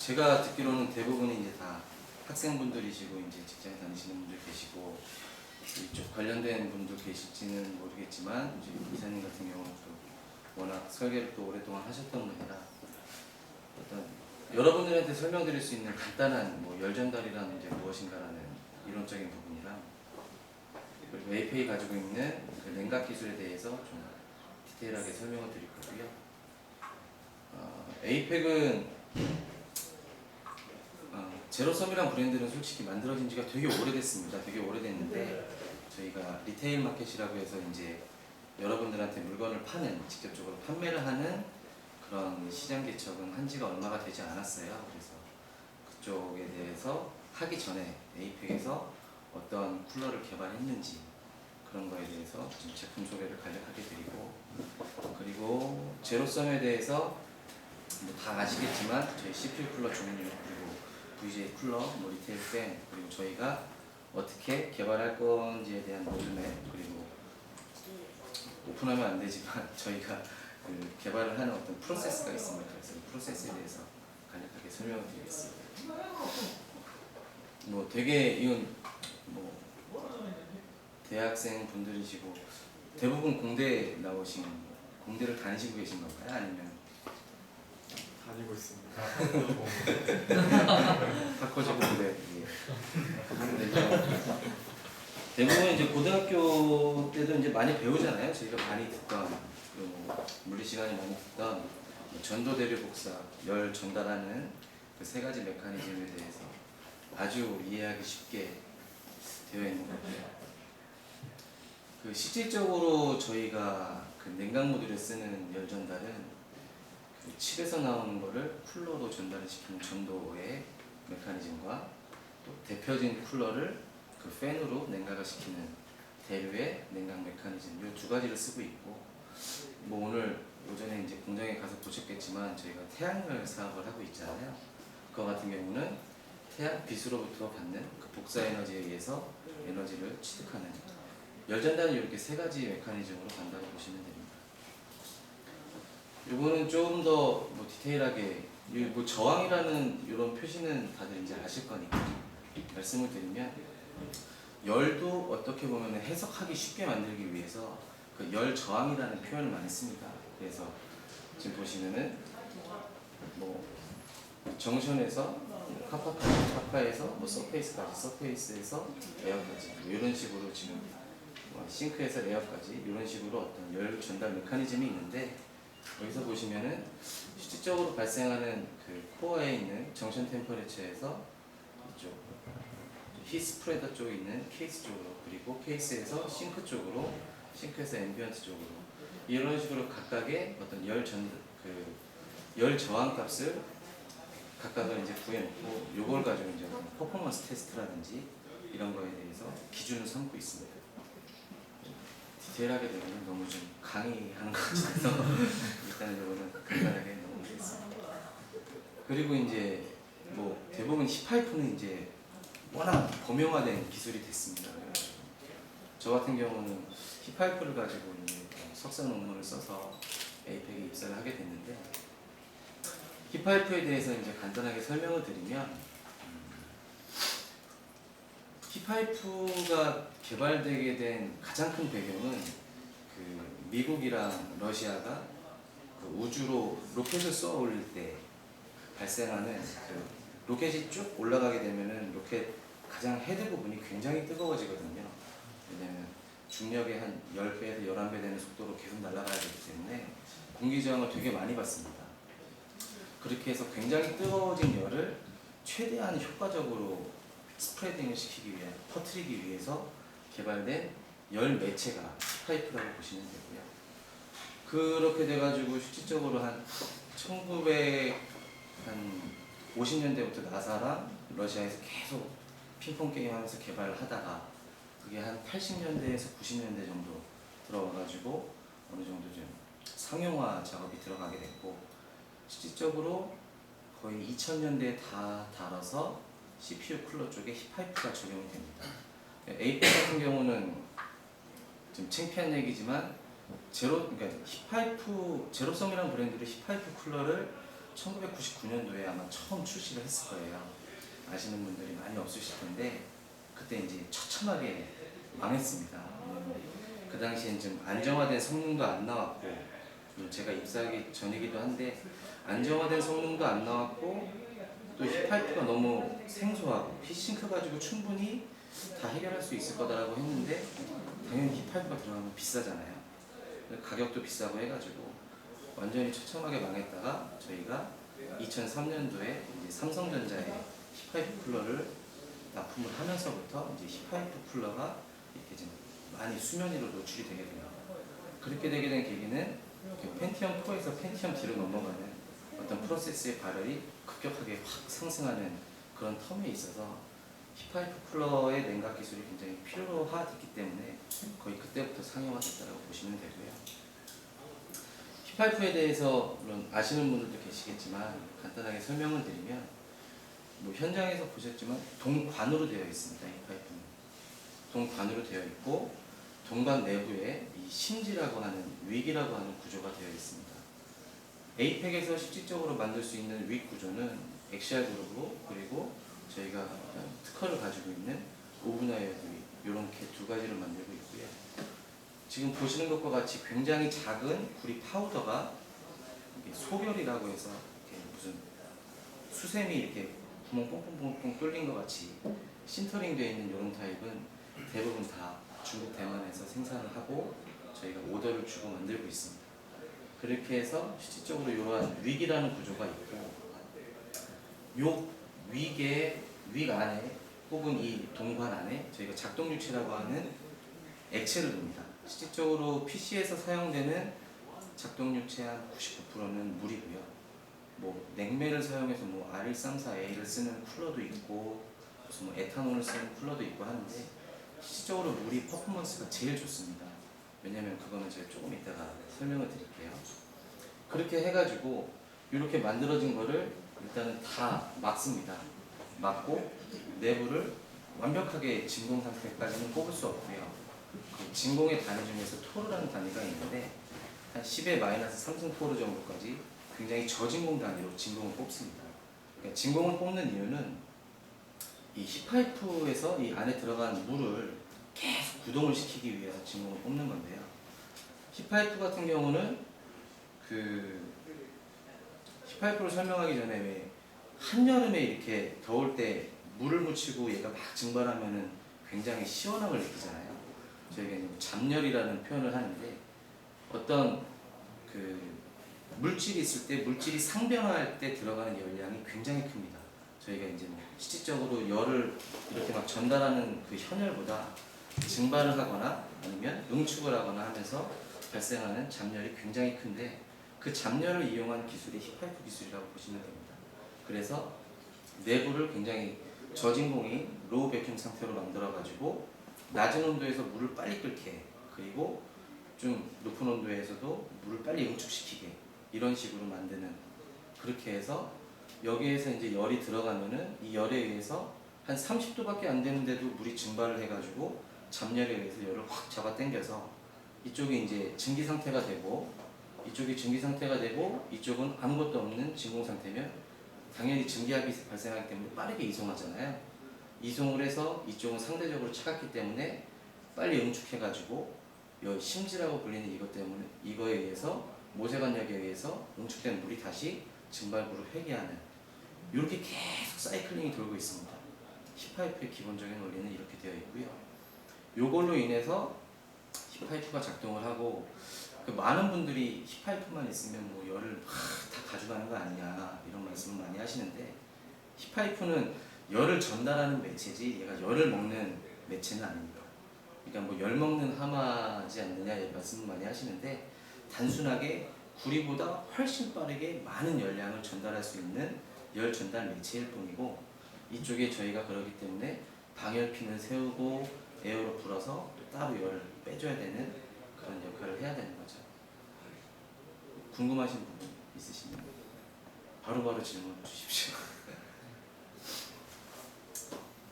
제가 듣기로는 대부분이 이제 다 학생분들이시고 이제 직장 다니시는 분들 계시고 이쪽 관련된 분도 계실지는 모르겠지만 이제 이사님 같은 경우는 또 워낙 설계를 또 오랫동안 하셨던 분이라 어떤 여러분들한테 설명드릴 수 있는 간단한 뭐 열전달이란 이제 무엇인가라는 이론적인 부분이랑 그리고 APA 가지고 있는 그 냉각 기술에 대해서 좀 디테일하게 설명을 드릴 거고요. 어, 에이펙은 어, 제로섬이란 브랜드는 솔직히 만들어진 지가 되게 오래됐습니다. 되게 오래됐는데 저희가 리테일 마켓이라고 해서 이제 여러분들한테 물건을 파는 직접적으로 판매를 하는 그런 시장 개척은 한 지가 얼마가 되지 않았어요. 그래서 그쪽에 대해서 하기 전에 에이펙에서 어떤 쿨러를 개발했는지 그런 거에 대해서 좀 제품 소개를 간략하게 드리고 그리고 제로섬에 대해서 뭐 다 아시겠지만 저희 CPU 쿨러 종류 그리고 VJ 쿨러, 뭐 리테일 팬 그리고 저희가 어떻게 개발할 건지에 대한 로드맵 그리고 오픈하면 안 되지만 저희가 그 개발을 하는 어떤 프로세스가 있습니다. 그래서 이 프로세스에 대해서 간략하게 설명을 드리겠습니다. 뭐 되게 이건 뭐 대학생 분들이시고 대부분 공대 나오신 공대를 다니시고 계신 건가요? 아니면 다니고 있습니다. 학科적 공대 예. 공대죠. 대부분 이제 고등학교 때도 이제 많이 배우잖아요. 저희가 많이 듣던 그뭐 물리 시간이 많이 듣던 뭐 전도 대류 복사, 열 전달하는 그 세 가지 메커니즘에 대해서 아주 이해하기 쉽게 되어 있는 거고요. 그 실질적으로 저희가 그 냉각 모듈에 쓰는 열 전달은 그 칩에서 나오는 거를 쿨러로 전달을 시키는 전도의 메커니즘과 또 데펴진 쿨러를 그 팬으로 냉각을 시키는 대류의 냉각 메커니즘 이 두 가지를 쓰고 있고 뭐 오늘 오전에 이제 공장에 가서 보셨겠지만 저희가 태양열 사업을 하고 있잖아요. 그거 같은 경우는 태양 빛으로부터 받는 그 복사 에너지에 의해서 에너지를 취득하는 열 전달은 이렇게 세 가지 메커니즘으로 간다고 보시면 됩니다. 이거는 조금 더뭐 디테일하게 이뭐 저항이라는 이런 표시는 다들 이제 아실 거니까 말씀을 드리면 열도 어떻게 보면 해석하기 쉽게 만들기 위해서 그 열 저항이라는 표현을 많이 씁니다. 그래서 지금 보시면은 뭐 정션에서 카파까지 카파에서 뭐 서페이스까지 서페이스에서 레어까지 뭐 이런 식으로 지금 뭐 싱크에서 레어까지 이런 식으로 어떤 열 전달 메커니즘이 있는데 여기서 보시면은 실질적으로 발생하는 그 코어에 있는 정션 템퍼레처에서 히 스프레더 쪽에 있는 케이스 쪽으로 그리고 케이스에서 싱크 쪽으로 싱크에서 앰비언트 쪽으로 이런 식으로 각각의 어떤 열 전 그열 저항 값을 각각을 이제 구해놓고 요걸 가지고 이제 퍼포먼스 테스트라든지 이런 거에 대해서 기준을 삼고 있습니다. 디테일하게 되면 너무 좀 강의하는 것 같아서 일단은 요거는 간단하게 넘어가겠습니다. 그리고 이제 뭐 대부분 힙파이프는 이제 워낙 범용화된 기술이 됐습니다. 저 같은 경우는 힙파이프를 가지고 석사 논문을 써서 에이펙에 입사를 하게 됐는데 힙파이프에 대해서 이제 간단하게 설명을 드리면 음, 힙파이프가 개발되게 된 가장 큰 배경은 그 미국이랑 러시아가 그 우주로 로켓을 쏘아 올릴 때 발생하는 그 로켓이 쭉 올라가게 되면은 로켓 가장 헤드 부분이 굉장히 뜨거워지거든요. 왜냐면 중력의 한 10배에서 11배 되는 속도로 계속 날아가야 되기 때문에 공기 저항을 되게 많이 받습니다. 그렇게 해서 굉장히 뜨거워진 열을 최대한 효과적으로 스프레딩을 시키기 위해 퍼뜨리기 위해서 개발된 열 매체가 파이프라고 보시면 되고요. 그렇게 돼가지고 실질적으로 한 1900, 한 50년대부터 나사랑 러시아에서 계속 핑퐁 게임 하면서 개발을 하다가 그게 한 80년대에서 90년대 정도 들어와가지고 어느 정도 좀 상용화 작업이 들어가게 됐고 실질적으로 거의 2000년대에 다 달아서 CPU 쿨러 쪽에 힙파이프가 적용이 됩니다. 에이펙 같은 경우는 좀 창피한 얘기지만 제로 그러니까 힙파이프 제로섬이라는 브랜드로 힙파이프 쿨러를 1999년도에 아마 처음 출시를 했을 거예요. 아시는 분들이 많이 없으실 텐데 그때 이제 처참하게 망했습니다. 그 당시엔 좀 안정화된 성능도 안 나왔고 좀 제가 입사하기 전이기도 한데 안정화된 성능도 안 나왔고 또 힙파이프가 너무 생소하고 피싱크 가지고 충분히 다 해결할 수 있을 거다라고 했는데 당연히 힙파이프가 들어가면 비싸잖아요. 가격도 비싸고 해가지고 완전히 처참하게 망했다가 저희가 2003년도에 이제 삼성전자의 힙파이프 쿨러를 납품을 하면서부터 이제 힙파이프 쿨러가 이렇게 좀 많이 수면 위로 노출이 되게 돼요. 그렇게 되게 된 계기는 그 펜티엄 4에서 펜티엄 D로 넘어가는 어떤 프로세스의 발열이 급격하게 확 상승하는 그런 텀에 있어서 힙파이프 쿨러의 냉각 기술이 굉장히 필요화됐기 때문에 거의 그때부터 상용화됐다고 보시면 되고요. 힙파이프에 대해서 물론 아시는 분들도 계시겠지만 간단하게 설명을 드리면 뭐 현장에서 보셨지만 동관으로 되어 있습니다. 힙파이프는 동관으로 되어 있고 동관 내부에 이 심지라고 하는 윅이라고 하는 구조가 되어 있습니다. 에이펙에서 실질적으로 만들 수 있는 윅 구조는 엑시알 그룹으로 그리고 저희가 특허를 가지고 있는 오브나이어 윅 이렇게 두 가지를 만들고 있고요. 지금 보시는 것과 같이 굉장히 작은 구리 파우더가 이게 소결이라고 해서 무슨 수세미 이렇게 구멍 뽕뽕뽕뽕 뚫린 것 같이 신터링 되어 있는 이런 타입은 대부분 다 중국 대만에서 생산을 하고 저희가 오더를 주고 만들고 있습니다. 그렇게 해서 실질적으로 이러한 윅이라는 구조가 있고 요 윅의 윅 안에 혹은 이 동관 안에 저희가 작동유체라고 하는 액체를 둡니다. 실질적으로 PC에서 사용되는 작동유체 한 99%는 물이고요. 뭐 냉매를 사용해서 뭐 R134A를 쓰는 쿨러도 있고 무슨 뭐 에탄올을 쓰는 쿨러도 있고 하는데 실질적으로 물이 퍼포먼스가 제일 좋습니다. 왜냐면 그거는 제가 조금 이따가 설명을 드릴게요. 그렇게 해가지고 이렇게 만들어진 거를 일단은 다 막습니다. 막고 내부를 완벽하게 진공 상태까지는 뽑을 수 없고요. 그 진공의 단위 중에서 토르라는 단위가 있는데 한 10의 마이너스 3승 토르 정도까지 굉장히 저진공 단위로 진공을 뽑습니다. 그러니까 진공을 뽑는 이유는 이 힙파이프에서 이 안에 들어간 물을 계속 구동을 시키기 위해서 진공을 뽑는 건데요. 힙파이프 같은 경우는 그 힙파이프를 설명하기 전에 왜 한여름에 이렇게 더울 때 물을 묻히고 얘가 막 증발하면은 굉장히 시원함을 느끼잖아요. 저희가 이제 잡열이라는 표현을 하는데 어떤 그 물질이 있을 때 물질이 상변할 때 들어가는 열량이 굉장히 큽니다. 저희가 이제 뭐 실질적으로 열을 이렇게 막 전달하는 그 현열보다 증발을 하거나 아니면 응축을 하거나 하면서 발생하는 잡열이 굉장히 큰데 그 잡열을 이용한 기술이 힙파이프 기술이라고 보시면 됩니다. 그래서 내부를 굉장히 저진공인 로우 베큐um 상태로 만들어 가지고 낮은 온도에서 물을 빨리 끓게 그리고 좀 높은 온도에서도 물을 빨리 응축시키게 이런 식으로 만드는 그렇게 해서 여기에서 이제 열이 들어가면은 이 열에 의해서 한 30도밖에 안 되는데도 물이 증발을 해가지고 잡열에 의해서 열을 확 잡아 당겨서 이쪽이 이제 증기 상태가 되고 이쪽이 증기 상태가 되고 이쪽은 아무것도 없는 진공 상태면 당연히 증기압이 발생하기 때문에 빠르게 이송하잖아요. 이송을 해서 이쪽은 상대적으로 차갑기 때문에 빨리 응축해가지고 이 심지라고 불리는 이것 때문에 이거에 의해서 모세관력에 의해서 응축된 물이 다시 증발구로 회귀하는 이렇게 계속 사이클링이 돌고 있습니다. 힙파이프의 기본적인 원리는 이렇게 되어 있고요. 요걸로 인해서 힙파이프가 작동을 하고 그 많은 분들이 힙파이프만 있으면 뭐 열을 막다 가져가는 거 아니냐 이런 말씀을 많이 하시는데 힙파이프는 열을 전달하는 매체지 얘가 열을 먹는 매체는 아닙니다. 그러니까 뭐 열 먹는 하마지 않느냐 이런 말씀을 많이 하시는데 단순하게 구리보다 훨씬 빠르게 많은 열량을 전달할 수 있는 열 전달 매체일 뿐이고 이쪽에 저희가 그러기 때문에 방열핀을 세우고 에어로 불어서 또 따로 열을 빼줘야 되는 그런 역할을 해야 되는 거죠. 궁금하신 부분 있으시면 바로바로 질문 주십시오.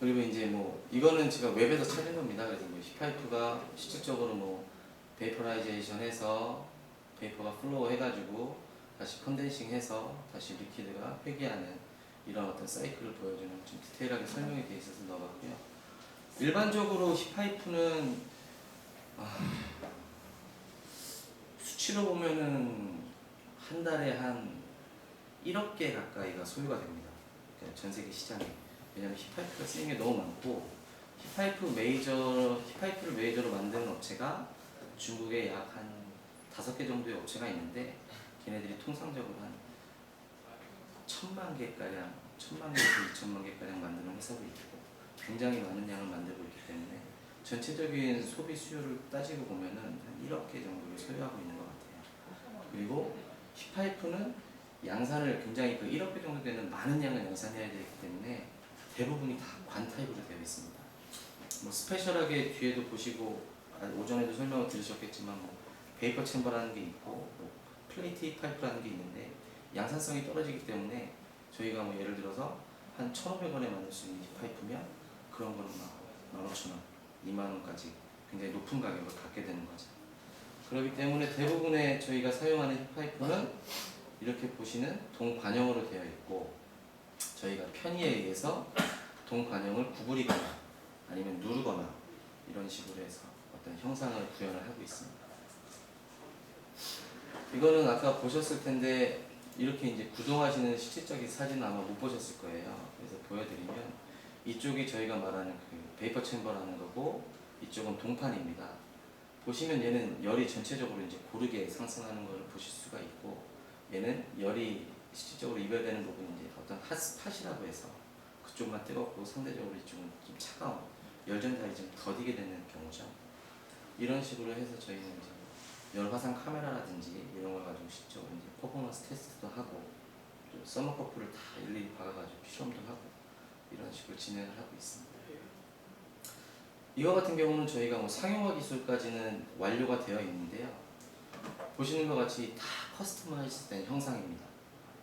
그리고 이제 뭐 이거는 제가 웹에서 찾은 겁니다. 그래서 뭐 힙파이프가 실질적으로 뭐 베이퍼라이제이션 해서 베이퍼가 플로우 해가지고 다시 컨덴싱 해서 다시 리퀴드가 회귀하는 이런 어떤 사이클을 보여주는 좀 디테일하게 설명이 되어 있어서 넣어봤고요. 일반적으로 힙파이프는 아, 수치로 보면은 한 달에 한 1억 개 가까이가 소유가 됩니다. 그러니까 전 세계 시장에. 왜냐면 힙파이프가 쓰이는 게 너무 많고 힙파이프 메이저 힙파이프를 메이저로 만드는 업체가 중국에 약 한 다섯 개 정도의 업체가 있는데 걔네들이 통상적으로 한 천만 개가량, 천만 개에서 이천만 개가량 만드는 회사도 있고 굉장히 많은 양을 만들고 있기 때문에 전체적인 소비 수요를 따지고 보면은 한 1억 개 정도를 소유하고 있는 것 같아요. 그리고 힙파이프는 양산을 굉장히 그 1억 개 정도 되는 많은 양을 양산해야 되기 때문에 대부분이 다 관 타입으로 되어 있습니다. 뭐 스페셜하게 뒤에도 보시고 아, 오전에도 설명을 들으셨겠지만 뭐 베이퍼 챔버라는 게 있고 뭐 플레이트 파이프라는 게 있는데 양산성이 떨어지기 때문에 저희가 뭐 예를 들어서 한 1,500원에 만들 수 있는 힙파이프면 그런 거는 막 15,000원, 2만 원까지 굉장히 높은 가격을 갖게 되는 거죠. 그렇기 때문에 대부분의 저희가 사용하는 힙파이프는 이렇게 보시는 동관형으로 되어 있고 저희가 편의에 의해서 동관형을 구부리거나 아니면 누르거나 이런 식으로 해서 어떤 형상을 구현을 하고 있습니다. 이거는 아까 보셨을 텐데 이렇게 이제 구동하시는 실질적인 사진은 아마 못 보셨을 거예요. 그래서 보여드리면 이쪽이 저희가 말하는 그 베이퍼 챔버라는 거고 이쪽은 동판입니다. 보시면 얘는 열이 전체적으로 이제 고르게 상승하는 것을 보실 수가 있고 얘는 열이 실질적으로 이별되는 부분이 이제 어떤 핫스팟이라고 해서 그쪽만 뜨겁고 상대적으로 이쪽은 좀 차가운 열 전달이 좀 더디게 되는 경우죠. 이런 식으로 해서 저희는 이제 열 화상 카메라라든지 이런 걸 가지고 실제로 이제 퍼포먼스 테스트도 하고 또 서머커프를 다 일일이 박아가지고 실험도 하고 이런 식으로 진행을 하고 있습니다. 이거 같은 경우는 저희가 뭐 상용화 기술까지는 완료가 되어 있는데요. 보시는 것 같이 다 커스터마이즈된 형상입니다.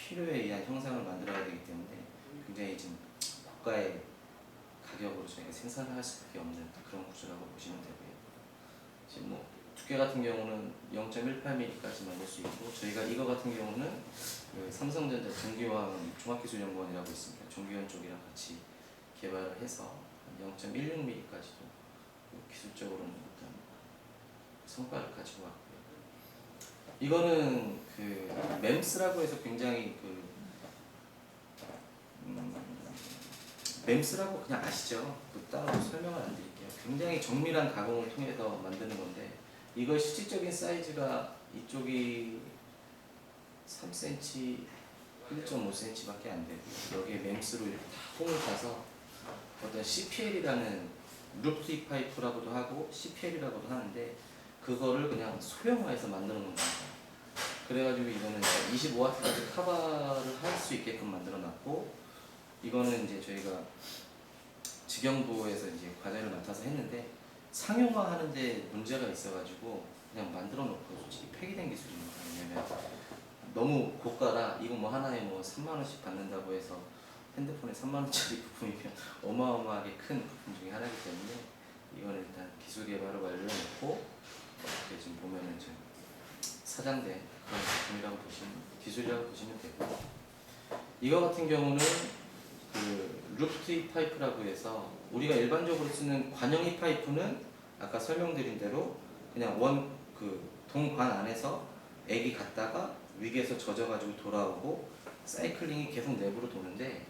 필요에 의한 형상을 만들어야 되기 때문에 굉장히 지금 고가의 가격으로 저희가 생산을 할 수밖에 없는 그런 구조라고 보시면 되고요. 지금 뭐 두께 같은 경우는 0.18mm까지 만들 수 있고 저희가 이거 같은 경우는 그 삼성전자 정기화학 종합기술연구원이라고 있습니다. 정기원 쪽이랑 같이 개발을 해서 0.16mm까지도 기술적으로는 어떤 성과를 가지고 왔고요. 이거는 그 mems라고 해서 굉장히 그 음, mems라고 그냥 아시죠? 그 따로 설명을 안 드릴게요. 굉장히 정밀한 가공을 통해서 만드는 건데 이거 실질적인 사이즈가 이쪽이 3cm, 1.5cm밖에 안 되고 여기에 mems로 이렇게 다 홈을 타서 어떤 CPL이라는 루프티 파이프라고도 하고 CPL이라고도 하는데 그거를 그냥 소형화해서 놓은 겁니다. 그래가지고 이거는 25W까지 커버를 할 수 있게끔 만들어 놨고 이거는 이제 저희가 직영부에서 이제 과제를 맡아서 했는데 상용화 하는데 문제가 있어가지고 그냥 만들어 놓고 솔직히 폐기된 기술입니다. 왜냐면 너무 고가라 이거 뭐 하나에 뭐 3만 원씩 받는다고 해서 핸드폰에 3만 원짜리 부품이면 어마어마하게 큰 부품 중에 하나이기 때문에 이거는 일단 기술 개발을 완료해놓고 이렇게 지금 보면은 좀 사장된 그런 부품이라고 보시면 기술이라고 보시면 되고. 이거 같은 경우는 그 루프트 파이프라고 해서 우리가 일반적으로 쓰는 관형이 파이프는 아까 설명드린 대로 그냥 원 그 동관 안에서 액이 갔다가 위에서 젖어가지고 돌아오고 사이클링이 계속 내부로 도는데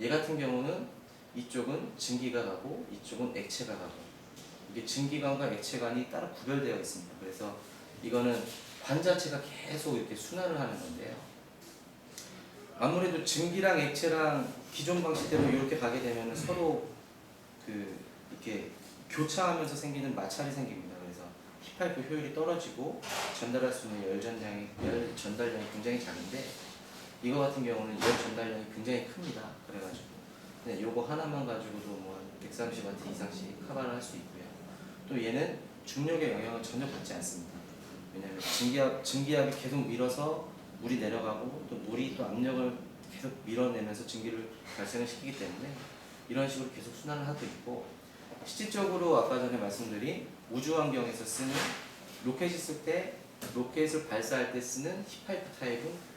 얘 같은 경우는 이쪽은 증기가 가고 이쪽은 액체가 가고 이게 증기관과 액체관이 따로 구별되어 있습니다. 그래서 이거는 관 자체가 계속 이렇게 순환을 하는 건데요. 아무래도 증기랑 액체랑 기존 방식대로 이렇게 가게 되면 서로 그 이렇게 교차하면서 생기는 마찰이 생깁니다. 그래서 힙파이프 효율이 떨어지고 전달할 수 있는 열 전량이 열 전달량이 굉장히 작은데 이거 같은 경우는 열 전달량이 굉장히 큽니다. 그래가지고 그냥 요거 하나만 가지고도 뭐 130W 이상씩 커버를 할 수 있고요. 또 얘는 중력의 영향을 전혀 받지 않습니다. 왜냐하면 증기압 증기압이 계속 밀어서 물이 내려가고 또 물이 또 압력을 계속 밀어내면서 증기를 발생을 시키기 때문에 이런 식으로 계속 순환을 하고 있고 실질적으로 아까 전에 말씀드린 우주 환경에서 쓰는 로켓이 쓸 때 로켓을 발사할 때 쓰는 힙파이프 타입은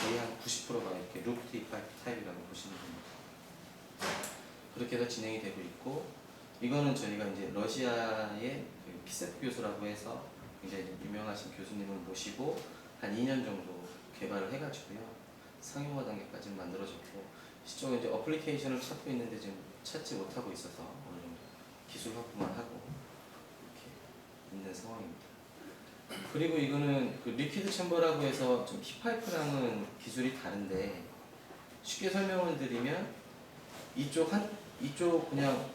거의 한 90%가 이렇게 루프티 파이프 타입이라고 보시면 됩니다. 그렇게 해서 진행이 되고 있고 이거는 저희가 이제 러시아의 그 피세프 교수라고 해서 굉장히 유명하신 교수님을 모시고 한 2년 정도 개발을 해가지고요 상용화 단계까지 만들어졌고 시쪽에 이제 어플리케이션을 찾고 있는데 지금 찾지 못하고 있어서 어느 정도 기술 확보만 하고 이렇게 있는 상황입니다. 그리고 이거는 그 리퀴드 챔버라고 해서 좀 히파이프랑은 기술이 다른데 쉽게 설명을 드리면 이쪽 한 이쪽 그냥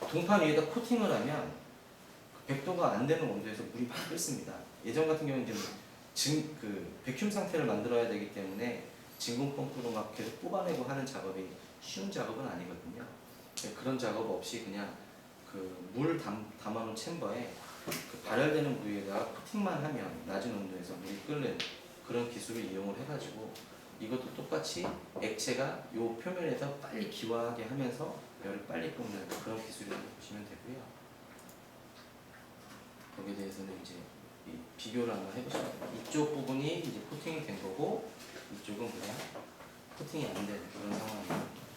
동판 위에다 코팅을 하면 100도가 안 되는 온도에서 물이 막 끓습니다. 예전 같은 경우는 이제 증, 그 백큐ම් 상태를 만들어야 되기 때문에 진공 펌프로 막 계속 뽑아내고 하는 작업이 쉬운 작업은 아니거든요. 그런 작업 없이 그냥 그 물 담아놓은 챔버에 그 발열되는 부위에다가 코팅만 하면 낮은 온도에서 물이 끓는 그런 기술을 이용을 해가지고 이것도 똑같이 액체가 요 표면에서 빨리 기화하게 하면서 열을 빨리 끓는 그런 기술이라고 보시면 되고요. 거기에 대해서는 이제 이 비교를 한번 해보시면 돼요. 이쪽 부분이 이제 코팅이 된 거고 이쪽은 그냥 코팅이 안 된 그런 상황이에요.